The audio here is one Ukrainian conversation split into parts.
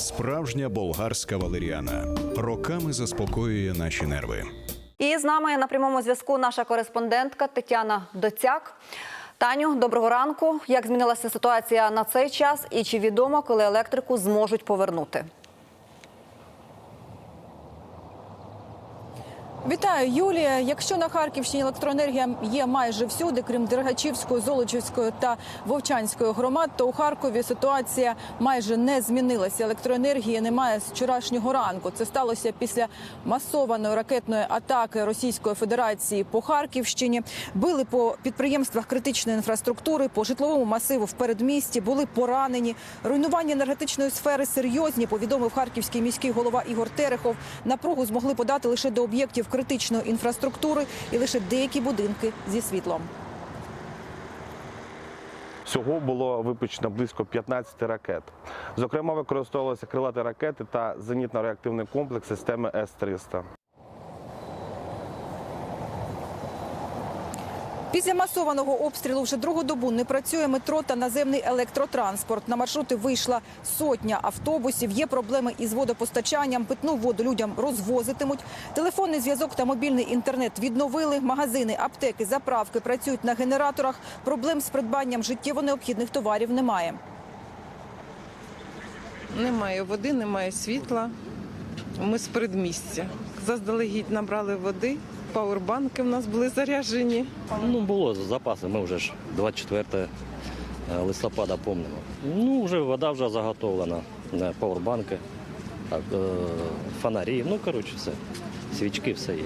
Справжня болгарська валеріана роками заспокоює наші нерви. І з нами на прямому зв'язку наша кореспондентка Тетяна Доцяк. Таню, доброго ранку. Як змінилася ситуація на цей час, і чи відомо, коли електрику зможуть повернути? Вітаю, Юлія. Якщо на Харківщині електроенергія є майже всюди, крім Дергачівської, Золочівської та Вовчанської громад, то у Харкові ситуація майже не змінилася. Електроенергії немає з вчорашнього ранку. Це сталося після масованої ракетної атаки Російської Федерації по Харківщині. Били по підприємствах критичної інфраструктури, по житловому масиву в передмісті. Були поранені. Руйнування енергетичної сфери серйозні. Повідомив харківський міський голова Ігор Терехов. Напругу змогли подати лише до об'єктів критичної інфраструктури і лише деякі будинки зі світлом. Всього було випущено близько 15 ракет. Зокрема, використовувалися крилаті ракети та зенітно-реактивний комплекс системи С-300. Після масованого обстрілу вже другу добу не працює метро та наземний електротранспорт. На маршрути вийшла сотня автобусів. Є проблеми із водопостачанням. Питну воду людям розвозитимуть. Телефонний зв'язок та мобільний інтернет відновили. Магазини, аптеки, заправки працюють на генераторах. Проблем з придбанням життєво необхідних товарів немає. Немає води, немає світла. Ми з передмістя. Заздалегідь набрали води, пауербанки в нас були заряджені. Ну, було запаси, ми вже ж 24 листопада помнимо. Ну, вже вода вже заготовлена, е, пауербанки, е, фонарі, ну, коротше, все. Свічки, все є.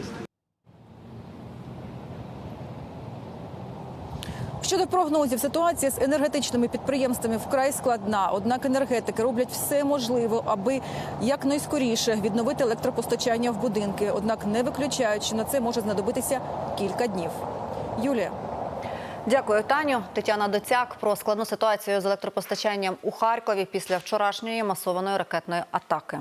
Щодо прогнозів, ситуація з енергетичними підприємствами вкрай складна. Однак енергетики роблять все можливе, аби якнайскоріше відновити електропостачання в будинки. Однак не виключають, що на це може знадобитися кілька днів. Юлія. Дякую, Таню. Тетяна Доцяк про складну ситуацію з електропостачанням у Харкові після вчорашньої масованої ракетної атаки.